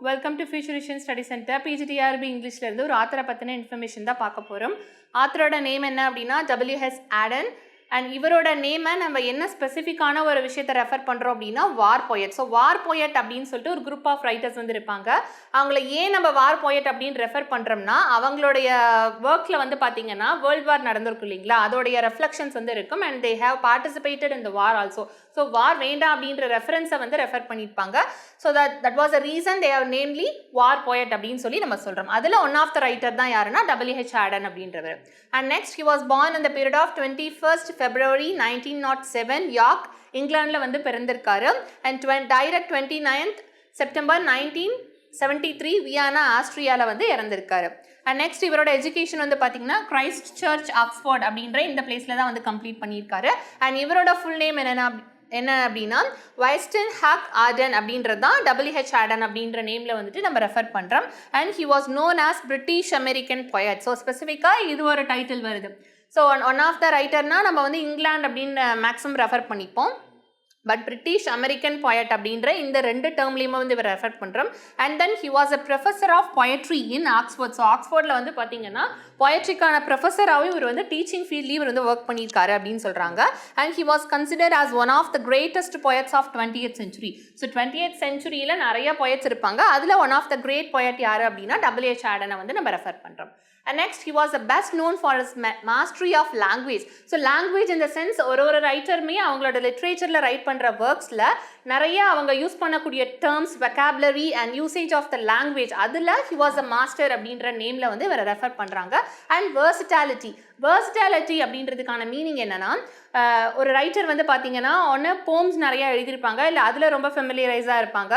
Welcome to Futurition study centre PGTRB இங்கிலீஷ்லேருந்து ஒரு ஆத்தரை பற்றின இன்ஃபர்மேஷன் தான் பார்க்க போகிறோம் ஆத்தரோட நேம் என்ன அப்படின்னா டபிள்யூஹெச் ஆடன் அண்ட் இவரோட நேமை நம்ம என்ன ஸ்பெசிஃபிக்கான ஒரு விஷயத்தை ரெஃபர் பண்ணுறோம் அப்படின்னா war poet so war poet அப்படின்னு சொல்லிட்டு ஒரு குரூப் ஆஃப் ரைட்டர்ஸ் வந்து இருப்பாங்க. அவங்கள ஏன் நம்ம வார் போயட் அப்படின்னு ரெஃபர் பண்ணுறோம்னா அவங்களுடைய ஒர்க்கில் வந்து பார்த்தீங்கன்னா வேர்ல்ட் வார் நடந்திருக்கும் இல்லைங்களா? அதோடைய ரெஃப்ளெக்ஷன்ஸ் வந்து இருக்கும் அண்ட் தே ஹேவ் பார்ட்டிசிபேட்டட் இந்த வார் ஆல்சோ ஸோ வார் வேண்டாம் அப்படின்ற ரெஃபரன்ஸை வந்து ரெஃபர் பண்ணியிருப்பாங்க. So that that was a reason they have namely war poet அப்படின்னு சொல்லி நம்ம சொல்கிறோம் அதில் ஒன் ஆஃப் த ரைட்டர் தான் யாருன்னா டபிள்யூஹெச் ஆடன் அப்படின்றவர். And next he was born இந்த period of twenty first February nineteen nought seven York இங்கிலாண்டில் வந்து பிறந்திருக்காரு. And டுவென் direct twenty ninth September nineteen seventy three Vienna ஆஸ்ட்ரியாவில் வந்து இறந்திருக்காரு. அண்ட் நெக்ஸ்ட் இவரோட education வந்து பார்த்தீங்கன்னா கிரைஸ்ட் சர்ச் ஆக்ஸ்ஃபோர்ட் அப்படின்ற இந்த பிளேஸில் தான் வந்து கம்ப்ளீட் பண்ணியிருக்காரு. அண்ட் இவரோட ஃபுல் நேம் என்னென்னா என்ன அப்படின்னா வைஸ்டன் ஹாக் ஆர்டன் அப்படின்றது தான் டபிள்யூஹெச் ஆடன் அப்படின்ற நேமில் வந்துட்டு நம்ம ரெஃபர் பண்ணுறோம் and he was known as British American poet so ஸ்பெசிஃபிக்காக இது ஒரு டைட்டில் வருது. So one one of the ரைட்டர்னால் நம்ம வந்து இங்கிலாந்து அப்படின்னு மேக்ஸிமம் ரெஃபர் பண்ணிப்போம். பட் பிரிட்டிஷ் அமெரிக்கன் பாயட் அப்படின்ற இந்த ரெண்டு டேர்ம்லேயுமே வந்து இவர் ரெஃபர் பண்ணுறோம் and then he was a professor of poetry in Oxford so ஆக்ஸ்ஃபோர்டில் வந்து பார்த்தீங்கன்னா பொயட்ரிக்கான ப்ரொஃபஸராகவும் இவர் வந்து டீச்சிங் ஃபீல்ட்லேயும் இவர் வந்து ஒர்க் பண்ணியிருக்காரு அப்படின்னு சொல்கிறாங்க and he was consider as one of the greatest poets of twenty eighth century so twenty eighth சென்ச்சுரியில் நிறைய பொயட்ஸ் இருப்பாங்க. அதில் one of the great poet யார் அப்படின்னா டபிள்யூஹெச் ஆடனை வந்து நம்ம ரெஃபர் பண்ணுறோம் and next he was the best known for is mastery of language so language இந்த சென்ஸ் ஒரு ஒரு ரைட்டருமே அவங்களோட லிட்ரேச்சரில் ரைட் பண்ணுற ஒர்க்ஸில் நிறைய அவங்க யூஸ் பண்ணக்கூடிய terms vocabulary and usage of the language அதில் ஹி வாஸ் அ மாஸ்டர் அப்படின்ற நேமில் வந்து இவரை ரெஃபர் பண்ணுறாங்க அண்ட் வேர்சிட்டாலிட்டி வேர்சிட்டாலிட்டி அப்படின்றதுக்கான மீனிங் என்னன்னா ஒரு ரைட்டர் வந்து பார்த்தீங்கன்னா ஒன்று போம்ஸ் நிறைய எழுதியிருப்பாங்க. இல்லை அதில் ரொம்ப ஃபெமிலியரைஸாக இருப்பாங்க.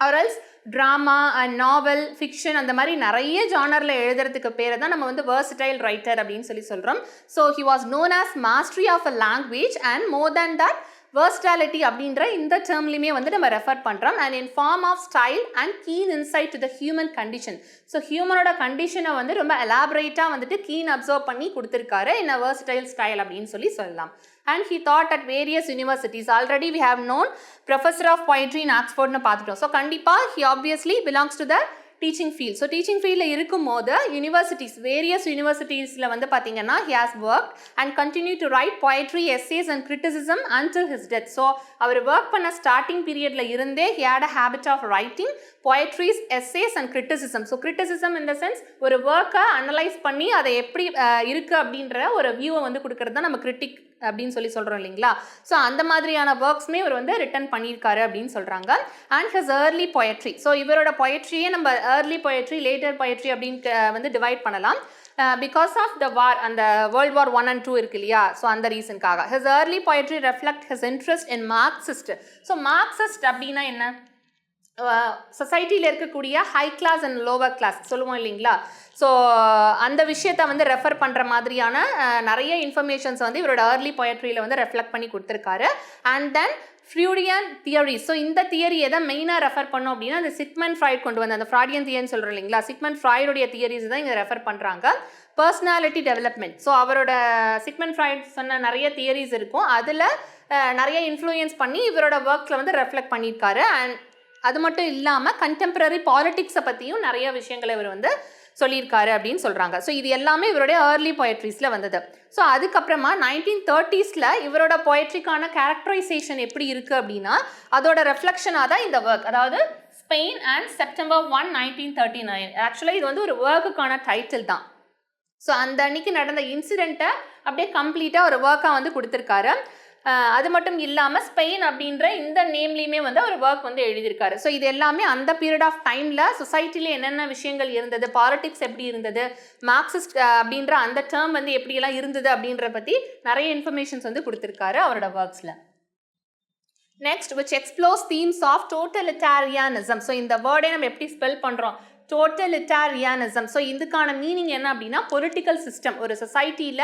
ஆர்எல்ஸ் ட்ராமா அண்ட் நாவல் ஃபிக்ஷன் அந்த மாதிரி நிறைய ஜானரில் எழுதுறதுக்கு பேரை தான் நம்ம வந்து versatile ரைட்டர் அப்படின்னு சொல்லி சொல்கிறோம் so he was known as mastery of a language and more than that versatility அப்படின்ற இந்த டேர்ம்லையுமே வந்து நம்ம ரெஃபர் பண்ணுறோம் and in form of style and keen insight to the human condition so ஹியூமனோட கண்டிஷனை வந்து ரொம்ப எலாபரேட்டாக வந்துட்டு கீன் அப்சர்வ் பண்ணி கொடுத்துருக்காரு. இன் அ ஸ்டைல் அப்படின்னு சொல்லி சொல்லலாம். And he taught at various universities already we have known professor of poetry in ஆக்ஸ்ஃபோர்ட்னு பார்த்துட்டோம். ஸோ கண்டிப்பாக he obviously belongs to the teaching field so teaching ஃபீல்டில் இருக்கும்போது யூனிவர்சிட்டிஸ் வேரியஸ் யூனிவர்சிட்டிஸில் வந்து பார்த்தீங்கன்னா he has work and continue to write poetry essays and criticism until his death so our work பண்ண starting பீரியடில் இருந்தே he had a habit of writing poetries essays and criticism so criticism in the sense ஒரு ஒர்க்கை analyse பண்ணி அதை எப்படி இருக்குது அப்படின்ற ஒரு வியூவை வந்து கொடுக்கறது தான் நம்ம கிரிட்டிக் அப்படின்னு சொல்லி சொல்கிறோம் இல்லைங்களா? ஸோ அந்த மாதிரியான ஒர்க்ஸ்மே இவர் வந்து ரிட்டன் பண்ணியிருக்காரு அப்படின்னு சொல்கிறாங்க and his early poetry so இவரோட பொயட்ரியே நம்ம ஏர்லி பொயட்ரி லேட்டர் பொயட்ரி அப்படின்னு வந்து டிவைட் பண்ணலாம். பிகாஸ் ஆஃப் த வார் அந்த world war one and two இருக்கு இல்லையா? ஸோ அந்த ரீசனுக்காக his early poetry reflect his interest in Marxist so Marxist அப்படின்னா என்ன? சொசைட்டியில் இருக்கக்கூடிய high class and lower class சொல்லுவோம் இல்லைங்களா? ஸோ அந்த விஷயத்தை வந்து ரெஃபர் பண்ணுற மாதிரியான நிறைய இன்ஃபர்மேஷன்ஸ் வந்து இவரோட ஏர்லி பொயட்ரியில் வந்து ரெஃப்ளெக்ட் பண்ணி கொடுத்துருக்காரு. And then Freudian theory so இந்த தியரி எதை மெயினாக ரெஃபர் பண்ணோம் அப்படின்னா அந்த சிக்மன் ஃப்ராய்ட் கொண்டு வந்த அந்த ஃப்ராடியன் தியரின்னு சொல்கிறோம் இல்லைங்களா? சிக்மன் ஃப்ராய்டுடைய தியரிஸ் தான் இங்கே ரெஃபர் பண்ணுறாங்க பர்சனாலிட்டி டெவலப்மெண்ட் ஸோ அவரோட சிக்மன் ஃப்ராய்ட் சொன்ன நிறைய தியரிஸ் இருக்கும். அதில் நிறைய இன்ஃப்ளூயன்ஸ் பண்ணி இவரோட ஒர்க்கில் வந்து ரெஃப்ளெக்ட் பண்ணியிருக்காரு. அண்ட் அது மட்டும் இல்லாமல் கண்டெம்பரரி பாலிடிக்ஸை பற்றியும் நிறைய விஷயங்களை இவர் வந்து சொல்லியிருக்காரு அப்படின்னு சொல்கிறாங்க ஸோ இது எல்லாமே இவருடைய ஏர்லி பொயட்ரிஸில் வந்தது. ஸோ அதுக்கப்புறமா நைன்டீன் தேர்ட்டிஸில் இவரோட பொயட்ரிக்கான கேரக்டரைசேஷன் எப்படி இருக்குது அப்படின்னா அதோட ரெஃப்ளெக்ஷனாக தான் இந்த ஒர்க் அதாவது Spain and September one nineteen thirty nine ஆக்சுவலாக இது வந்து ஒரு ஒர்க்குக்கான டைட்டில் தான். ஸோ அந்த அன்னைக்கு நடந்த இன்சிடெண்ட்டை அப்படியே கம்ப்ளீட்டாக ஒரு ஒர்க்காக வந்து கொடுத்துருக்காரு. அது மட்டும் இல்லாமல் ஸ்பெயின் அப்படின்ற இந்த நேம்லேயுமே வந்து அவர் ஒர்க் வந்து எழுதியிருக்காரு. ஸோ இது எல்லாமே அந்த பீரியட் ஆஃப் டைமில் சொசைட்டியில் என்னென்ன விஷயங்கள் இருந்தது பாலிட்டிக்ஸ் எப்படி இருந்தது மார்க்சிஸ்ட் அப்படின்ற அந்த டேர்ம் வந்து எப்படியெல்லாம் இருந்தது அப்படின்ற பற்றி நிறைய இன்ஃபர்மேஷன்ஸ் வந்து கொடுத்துருக்காரு அவரோட ஒர்க்ஸில் next which explores themes of totalitarianism so இந்த வேர்டே நம்ம எப்படி ஸ்பெல் பண்ணுறோம் டோட்டலிட்டாரியானிசம் ஸோ இதுக்கான மீனிங் என்ன அப்படின்னா பொலிட்டிக்கல் சிஸ்டம் ஒரு சொசைட்டியில்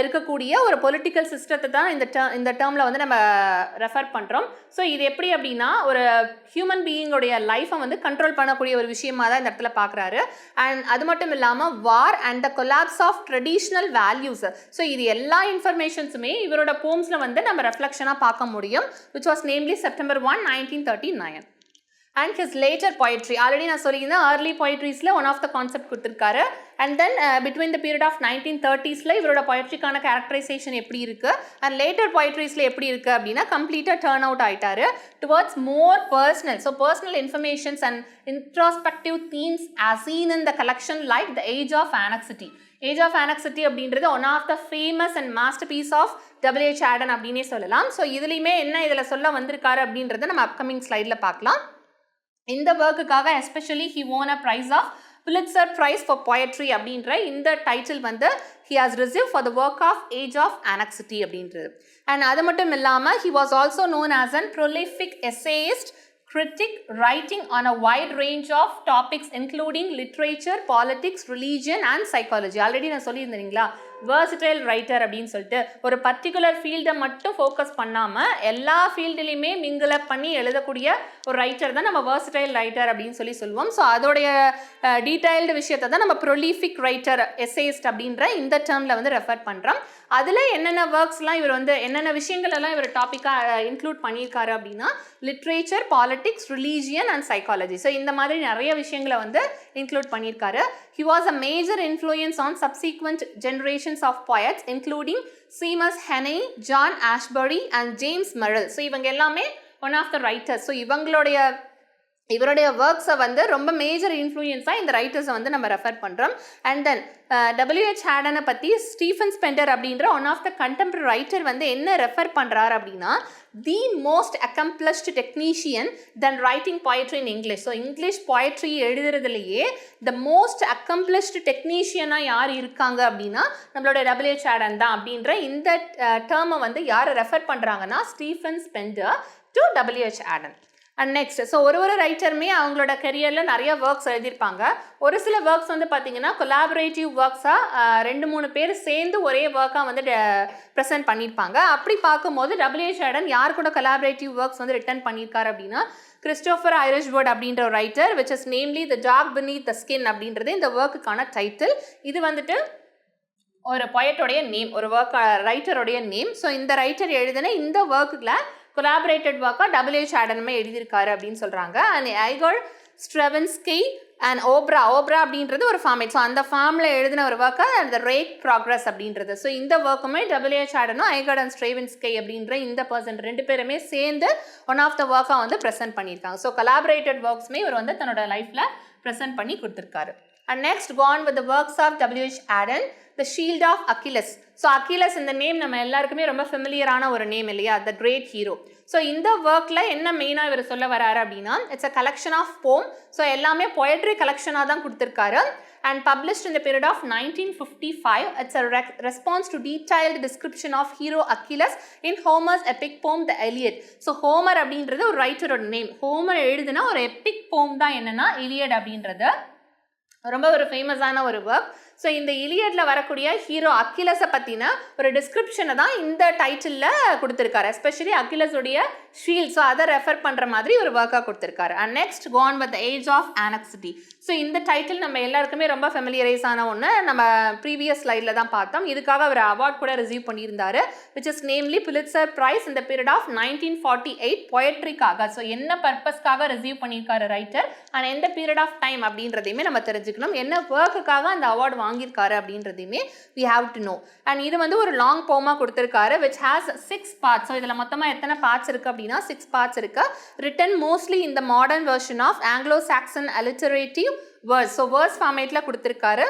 இருக்கக்கூடிய ஒரு பொலிட்டிக்கல் சிஸ்டத்தை தான் இந்த டேர் இந்த டேர்மில் வந்து நம்ம ரெஃபர் பண்ணுறோம் ஸோ இது எப்படி அப்படின்னா ஒரு ஹியூமன் பீயிங்கோடைய லைஃப்பை வந்து கண்ட்ரோல் பண்ணக்கூடிய ஒரு விஷயமா தான் இந்த இடத்துல பார்க்குறாரு அண்ட் அது மட்டும் இல்லாமல் war and the collapse of traditional values so இது எல்லா இன்ஃபர்மேஷன்ஸுமே இவரோட போம்ஸில் வந்து நம்ம ரெஃப்ளெக்ஷனாக பார்க்க முடியும் which was namely September one nineteen thirty nine and his later poetry. Already நான் சொல்லியிருந்தேன் ஏர்லி poetries-ல ஒன் ஆஃப் த கான்செப்ட் கொடுத்துருக்காரு. And then between the period of nineteen தேர்ட்டிஸில் இவரோட பொயட்ரிக்கான கேரக்டரைசேஷன் எப்படி இருக்குது அண்ட் லேட்டர் poetries-ல எப்படி இருக்குது அப்படின்னா கம்ப்ளீட்டாக டேர்ன் அவுட் ஆயிட்டாரு towards more personal so personal informations and introspective themes as seen in the collection like the age of anxiety age of anxiety அப்படின்றது one of the famous and master piece of W H Auden அப்படின்னே சொல்லலாம். So இதுலேயுமே என்ன இதில் சொல்ல வந்திருக்காரு அப்படின்றத நம்ம அப்கமிங் ஸ்லைடில் பார்க்கலாம். இந்த ஒர்க்குக்காக especially he won a prize of Pulitzer prize for poetry அப்படின்ற இந்த டைட்டில் வந்து he has receive for the work of age of anxiety அப்படின்றது அண்ட் அது மட்டும் இல்லாமல் he was also known as an prolific essayist critic writing on a wide range of topics including literature, politics, religion and psychology. Already நான் சொல்லியிருந்தீங்களா versatile writer அப்படின்னு சொல்லிட்டு ஒரு particular ஃபீல்டை மட்டும் ஃபோக்கஸ் பண்ணாமல் எல்லா ஃபீல்டுலையுமே மிங்கிள் பண்ணி எழுதக்கூடிய ஒரு ரைட்டர் தான் நம்ம versatile ரைட்டர் அப்படின்னு சொல்லி சொல்லுவோம். ஸோ அதோடைய டீடைல்டு விஷயத்தை தான் நம்ம ப்ரொலிஃபிக் ரைட்டர் எஸ்ஏஸ்ட் அப்படின்ற இந்த டேர்மில் வந்து ரெஃபர் பண்ணுறோம் அதில் என்னென்ன ஒர்க்ஸ்லாம் இவர் வந்து என்னென்ன விஷயங்களெல்லாம் இவர் டாப்பிக்காக இன்க்ளூட் பண்ணியிருக்காரு அப்படின்னா literature politics religion and psychology so இந்த மாதிரி நிறைய விஷயங்களை வந்து இன்க்ளூட் பண்ணியிருக்காரு. He was a major influence on subsequent generations of poets including Seamus Heaney John Ashbery and James Merrill so இவங்க எல்லாமே one of the writers so இவங்களுடைய இவருடைய ஒர்க்ஸை வந்து ரொம்ப மேஜர் இன்ஃப்ளூயன்ஸாக இந்த ரைட்டர்ஸை வந்து நம்ம ரெஃபர் பண்ணுறோம் அண்ட் தென் டபிள்யூஹெச் ஹேடனை பற்றி ஸ்டீஃபன் ஸ்பெண்டர் அப்படின்ற one of the contemporary writer வந்து என்ன ரெஃபர் பண்ணுறாரு அப்படின்னா the most accomplished technician then writing poetry in English so English poetry எழுதுறதுலையே த மோஸ்ட் அக்கம்ப்ளஸ்ட் டெக்னீஷியனாக யார் இருக்காங்க அப்படின்னா நம்மளோட டபிள்யூஹெச் ஹேடன் தான் அப்படின்ற இந்த டேர்மை வந்து யாரை ரெஃபர் பண்ணுறாங்கன்னா Stephen Spender to W H Auden and next so ஒரு ஒரு ரைட்டருமே அவங்களோட கெரியரில் நிறைய ஒர்க்ஸ் எழுதியிருப்பாங்க. ஒரு சில ஒர்க்ஸ் வந்து பார்த்தீங்கன்னா கொலாபரேட்டிவ் ஒர்க்ஸாக ரெண்டு மூணு பேர் சேர்ந்து ஒரே ஒர்க்காக வந்து ப்ரெசென்ட் பண்ணியிருப்பாங்க. அப்படி பார்க்கும்போது டபிள்யூஹெச் ஆடன் யார் கூட கொலாபரேட்டிவ் ஒர்க்ஸ் வந்து ரிட்டர்ன் பண்ணியிருக்காரு அப்படின்னா கிறிஸ்டோஃபர் ஐரிஷ் வேர்ட் அப்படின்ற ஒரு writer which is namely the dog beneath the skin அப்படின்றது இந்த ஒர்க்குக்கான டைட்டில் இது வந்துட்டு ஒரு பொயட்டோடைய நேம் ஒரு ஒர்க் ரைட்டருடைய நேம் ஸோ இந்த ரைட்டர் எழுதின இந்த ஒர்க்கில் கொலாபரேட்டட் ஒர்க்காக டபிள்யூஹெச் ஆடனுமே எழுதியிருக்காரு அப்படின்னு சொல்கிறாங்க and Igor Stravinsky and opera opera அப்படின்றது ஒரு ஃபார்மேட் ஸோ அந்த ஃபார்மில் எழுதின ஒரு ஒர்க்கு அந்த ரேக் ப்ராக்ரஸ் அப்படின்றது. ஸோ இந்த ஒர்க்குமே டபிள்யூஹெச் ஆடனும் ஐகோட் அண்ட் ஸ்ட்ரேவன்ஸ்கை அப்படின்ற இந்த பர்சன் ரெண்டு பேருமே சேர்ந்து ஒன் ஆஃப் த ஒர்க்காக வந்து ப்ரெசென்ட் பண்ணியிருக்காங்க. ஸோ கலாபரேட்டட் ஒர்க்ஸ்மே இவர் வந்து தன்னோட லைஃப்பில் ப்ரெசென்ட் பண்ணி கொடுத்துருக்காரு. And next come with works of W H Auden the shield of Achilles so Achilles இந்த நேம் நம்ம எல்லாருக்குமே ரொம்ப ஃபெமிலியரான ஒரு நேம் இல்லையா? த கிரேட் ஹீரோ ஸோ இந்த ஒர்க்கில் என்ன மெயினாக இவர் சொல்ல வராரு அப்படின்னா it's a collection of poem so எல்லாமே பொயட்ரி கலெக்ஷனாக தான் கொடுத்துருக்காரு. And published in the period of 1955 it's a rec- response to detailed description of hero achilles in homer's epic poem the iliad. So Homer அப்படின்றது ஒரு ரைட்டரோட name Homer எழுதுனா ஒரு epic போம் தான் என்னன்னா இலியட் அப்படின்றது. ரொம்ப ஒரு ஃபேமஸான ஒரு ஒர்க் ஸோ இந்த இலியட்ல வரக்கூடிய ஹீரோ அக்கிலஸை பற்றின ஒரு டிஸ்கிரிப்ஷனை தான் இந்த டைட்டிலில் கொடுத்துருக்காரு. எஸ்பெஷலி அக்கிலஸுடைய ஷீல்ட் ஸோ அதை ரெஃபர் பண்ணுற மாதிரி ஒரு ஒர்க்காக கொடுத்துருக்காரு. And next come with age of anxiety so இந்த டைட்டில் நம்ம எல்லாருக்குமே ரொம்ப ஃபெமிலியரைஸ் ஆன ஒன்று நம்ம ப்ரீவியஸ் ஸ்லைடில் தான் பார்த்தோம். இதுக்காக அவர் அவார்ட் கூட ரிசீவ் பண்ணியிருந்தார் which is namely Pulitzer prize இந்த period of nineteen forty eight பொயட்ரிக்காக so என்ன பர்பஸ்க்காக ரிசீவ் பண்ணியிருக்காரு ரைட்டர் அண்ட் எந்த பீரியட் ஆஃப் டைம் அப்படின்றதையுமே நம்ம தெரிஞ்சுக்கணும். என்ன ஒர்க்குக்காக அந்த அவார்டு வாங்கியிருக்காரு அப்படின்றதையுமே we have to know and இது வந்து ஒரு லாங் போமாக கொடுத்துருக்காரு which has six parts so இதில் மொத்தமாக எத்தனை பார்ட்ஸ் இருக்குது அப்படின்னு சிக்ஸ் பார்ட்ஸ் இருக்கு. ரிட்டன் மோஸ்ட்லி இந்த modern version of Anglo Saxon alliterative verse so verse ஃபார்மேட்டில் கொடுத்துருக்காரு.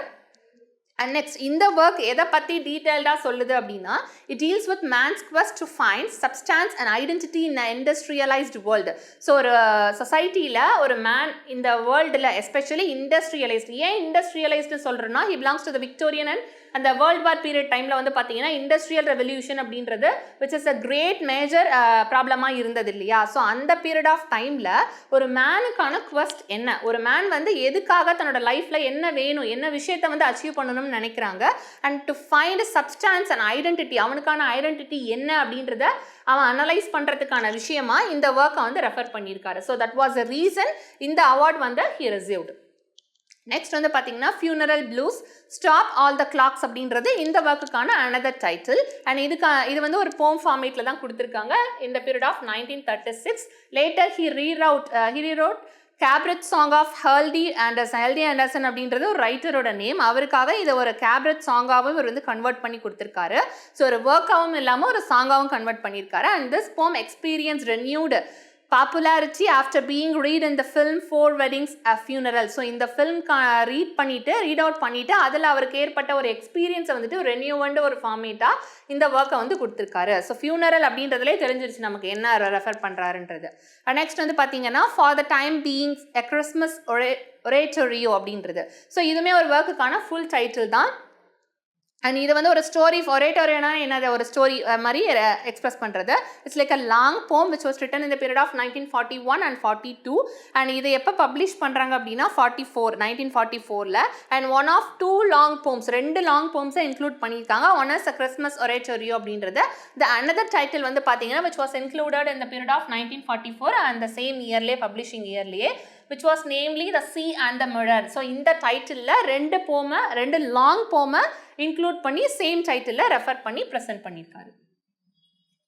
அண்ட் நெக்ஸ்ட் இந்த ஒர்க் எதை பற்றி டீட்டெயில்டாக சொல்லுது அப்படின்னா it deals with man's quest to find substance and identity in industrialised world so ஒரு சொசைட்டியில் ஒரு மேன் இந்த வேர்ல்டில் எஸ்பெஷலி இண்டஸ்ட்ரியலைஸ்டு ஏன் இண்டஸ்ட்ரியலைஸ்டு சொல்கிறேன்னா he belongs to the Victorian and அந்த வேர்ல்ட் வார் பீரியட் டைமில் வந்து பார்த்தீங்கன்னா இண்டஸ்ட்ரியல் ரெவல்யூஷன் அப்படின்றது which is a great major ப்ராப்ளமாக இருந்தது இல்லையா? ஸோ அந்த பீரியட் ஆஃப் டைமில் ஒரு மேனுக்கான குவஸ்ட் என்ன? ஒரு மேன் வந்து எதுக்காக தன்னோட லைஃப்பில் என்ன வேணும் என்ன விஷயத்தை வந்து அச்சீவ் பண்ணணும்னு நினைக்கிறாங்க? And to find substance and identity அவனுக்கான ஐடென்டிட்டி என்ன அப்படின்றத அவன் அனலைஸ் பண்ணுறதுக்கான விஷயமா இந்த ஒர்க்கை வந்து ரெஃபர் பண்ணியிருக்காரு. So that was a reason இந்த அவார்ட் வந்து ஹி ரிசீவ்டு நெக்ஸ்ட் வந்து பார்த்தீங்கன்னா funeral blues stop all the clocks அப்படின்றது இந்த ஒர்க்குக்கான அனதர் டைட்டில் அண்ட் இதுக்கு இது வந்து ஒரு போம் ஃபார்மேட்டில் தான் கொடுத்துருக்காங்க. இந்த period of nineteen thirty six later he rewrote he wrote கேப்ரெட் song of healthy Anderson healthy Anderson அப்படின்றது ஒரு ரைட்டரோட நேம் அவருக்காக இதை ஒரு கேப்ரெட் சாங்காகவும் இவர் வந்து கன்வெர்ட் பண்ணி கொடுத்துருக்காரு. ஸோ ஒரு ஒர்க்காகவும் இல்லாமல் ஒரு சாங்காகவும் கன்வெர்ட் பண்ணியிருக்காரு. And this poem experience renewed popularity after being read இந்த film four weddings a funeral so இந்த ஃபில்ம் ரீட் பண்ணிட்டு ரீட் அவுட் பண்ணிட்டு அதில் அவருக்கு ஏற்பட்ட ஒரு எக்ஸ்பீரியன்ஸை வந்துட்டு ரெனியூவன்ட் ஒரு ஃபார்மேட்டாக இந்த ஒர்க்கை வந்து கொடுத்துருக்காரு. ஸோ ஃபியூனரல் அப்படின்றதுலே தெரிஞ்சிருச்சு நமக்கு என்ன ரெஃபர் பண்ணுறாருன்றது நெக்ஸ்ட் வந்து பார்த்தீங்கன்னா for the time being a Christmas ஒரே ஒரேட்டோரியோ அப்படின்றது. ஸோ இதுவுமே ஒரு ஒர்க்குக்கான ஃபுல் டைட்டில் தான். அண்ட் இது வந்து ஒரு ஸ்டோரி ஒரேட்டோரியனா என்னது ஒரு ஸ்டோரி மாதிரி எக்ஸ்பிரஸ் பண்ணுறது it's like a long poem which was written இந்த period of nineteen forty one and forty two and இது எப்போ பப்ளிஷ் பண்ணுறாங்க அப்படின்னா ஃபார்ட்டி ஃபோர் நைன்டீன் ஃபார்ட்டி ஃபோரில் and one of two long poems ரெண்டு லாங் போம்ஸை இன்க்ளூட் பண்ணியிருக்காங்க. One is a Christmas oratorio அப்படின்றது. த அனதர் டைட்டில் வந்து பார்த்தீங்கன்னா விச் வாஸ் இன்க்ளூடட் இந்த period of nineteen forty four and the same இயர்லேயே publishing இயர்லேயே which was namely the sea and the mirror so இந்த டைட்டிலில் ரெண்டு போமை ரெண்டு லாங் போமை இன்க்ளூட் பண்ணி சேம் டைட்டிலில் ரெஃபர் பண்ணி ப்ரெசென்ட் பண்ணியிருக்காரு.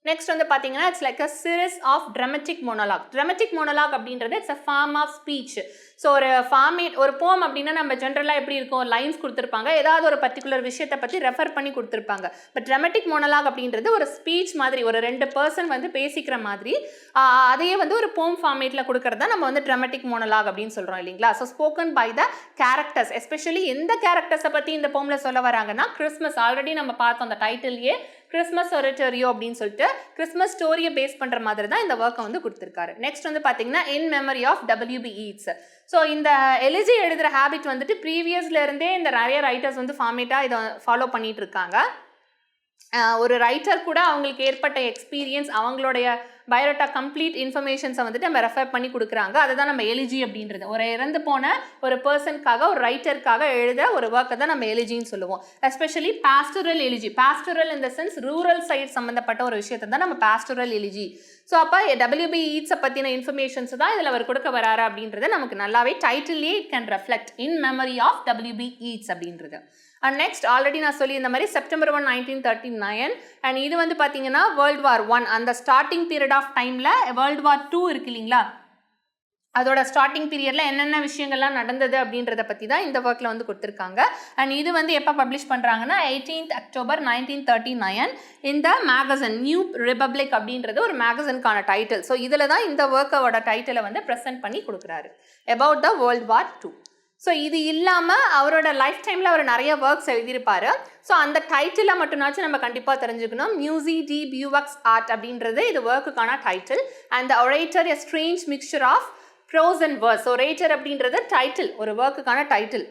நெக்ஸ்ட் வந்து பார்த்தீங்கன்னா it's like a series of dramatic monologue dramatic monologue அப்படின்றது it's a form of speech so ஒரு ஃபார்மேட் ஒரு போம் அப்படின்னா நம்ம ஜென்ரலாக எப்படி இருக்கும் லைன்ஸ் கொடுத்துருப்பாங்க. ஏதாவது ஒரு பர்டிகுலர் விஷயத்தை பற்றி ரெஃபர் பண்ணி கொடுத்துருப்பாங்க. பட் ட்ரமெட்டிக் மோனலாக் அப்படின்றது ஒரு ஸ்பீச் மாதிரி ஒரு ரெண்டு பர்சன் வந்து பேசிக்கிற மாதிரி அதையே வந்து ஒரு போம் ஃபார்மேட்டில் கொடுக்கறத நம்ம வந்து ட்ரமெட்டிக் மோனலாக் அப்படின்னு சொல்கிறோம் இல்லைங்களா? So spoken by the characters especially எந்த கேரக்டர்ஸை பற்றி இந்த போமில் சொல்ல வராங்கன்னா கிறிஸ்மஸ் ஆல்ரெடி நம்ம பார்த்தோம் அந்த டைட்டில்லையே கிறிஸ்மஸ் ஒரிட்டோரியோ அப்படின்னு சொல்லிட்டு கிறிஸ்மஸ் ஸ்டோரியை பேஸ் பண்ணுற மாதிரி தான் இந்த ஒர்க்கை வந்து கொடுத்துருக்காரு. நெக்ஸ்ட் வந்து பார்த்தீங்கன்னா in memory of W B Yeats so இந்த எலிஜி எழுதுகிற ஹேபிட் வந்துட்டு ப்ரீவியஸ்லேருந்தே இந்த நிறைய ரைட்டர்ஸ் வந்து ஃபார்மேட்டாக இதை ஃபாலோ பண்ணிட்டு இருக்காங்க. ஒரு ரைட்டர் கூட அவங்களுக்கு ஏற்பட்ட எக்ஸ்பீரியன்ஸ் அவங்களுடைய பயோடேட்டா கம்ப்ளீட் இன்ஃபர்மேஷன்ஸை வந்துட்டு நம்ம ரெஃபர் பண்ணி கொடுக்குறாங்க. அதை தான் நம்ம எலிஜி அப்படின்றது. ஒரு இறந்து போன ஒரு பர்சனுக்காக ஒரு ரைட்டருக்காக எழுத ஒரு ஒர்க்கை தான் நம்ம எலிஜின்னு சொல்லுவோம். எஸ்பெஷலி பாஸ்டரல் எலிஜி பாஸ்டரல் இந்த சென்ஸ் ரூரல் சைட் சம்மந்தப்பட்ட ஒரு விஷயத்தை தான் நம்ம பாஸ்டரல் எலிஜி ஸோ அப்போ டபிள்யூபி ஈட்ஸை பற்றின இன்ஃபர்மேஷன்ஸ் தான் இதில் அவர் கொடுக்க வராரு அப்படின்றது நமக்கு நல்லாவே டைட்டில்லே it can reflect in memory of W B Yeats அப்படின்றது. அண்ட் நெக்ஸ்ட் ஆல்ரெடி நான் சொல்லி இந்த மாதிரி September one nineteen thirty nine and இது வந்து பார்த்தீங்கன்னா வேர்ல்டு வார் ஒன் அந்த ஸ்டார்டிங் பீரியட் ஆஃப் டைமில் வேர்ல்டு வார் டூ இருக்கு இல்லைங்களா? அதோட ஸ்டார்டிங் பீரியடில் என்னென்ன விஷயங்கள்லாம் நடந்தது அப்படின்றத பற்றி தான் இந்த ஒர்க்கில் வந்து கொடுத்துருக்காங்க. அண்ட் இது வந்து எப்போ பப்ளிஷ் பண்ணுறாங்கன்னா eighteenth October nineteen thirty nine இந்த மேகசன் நியூ ரிபப்ளிக் அப்படின்றது ஒரு மேகசனுக்கான டைட்டில் ஸோ இதில் தான் இந்த ஒர்க்கோட டைட்டிலை வந்து ப்ரெசென்ட் பண்ணி கொடுக்குறாரு. About the world war two so இது இல்லாமல் அவரோட லைஃப் டைமில் அவர் நிறைய ஒர்க்ஸ் எழுதியிருப்பார். ஸோ அந்த டைட்டிலை மட்டும்னாச்சும் நம்ம கண்டிப்பாக தெரிஞ்சுக்கணும். மியூசி டி பியூவக்ஸ் ஆர்ட் அப்படின்றது இது ஒர்க்குக்கான title and the orator a strange mixture of prose and verse orator அப்படின்றது டைட்டில் ஒரு ஒர்க்குக்கான டைட்டில்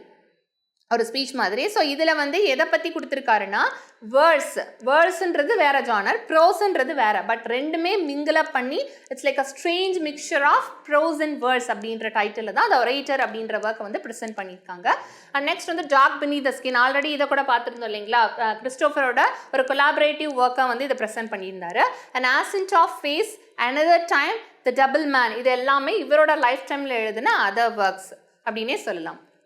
ஒரு ஸ்பீச் மாதிரி. ஸோ இதில் வந்து எதை பற்றி கொடுத்துருக்காருன்னா வேர்ட்ஸ் வேர்ட்ஸுன்றது வேற ஜானர் ப்ரோஸ்ன்றது வேற. பட் ரெண்டுமே மிங்கிள் அப் பண்ணி it's like a strange mixture of prose and verse அப்படின்ற டைட்டில் தான் அந்த ஒரேட்டர் அப்படின்ற ஒர்க்கை வந்து ப்ரெசென்ட் பண்ணியிருக்காங்க. அண்ட் நெக்ஸ்ட் வந்து dog beneath the skin already இதை கூட பார்த்துருந்தோம் இல்லைங்களா? கிறிஸ்டோஃபரோட ஒரு கொலாபரேட்டிவ் ஒர்க்கை வந்து இதை ப்ரெசென்ட் பண்ணியிருந்தாரு. And ascent of face another time the double man இது எல்லாமே இவரோட லைஃப் டைமில் எழுதுன அதர் ஒர்க்ஸ் அப்படின்னே சொல்லலாம்.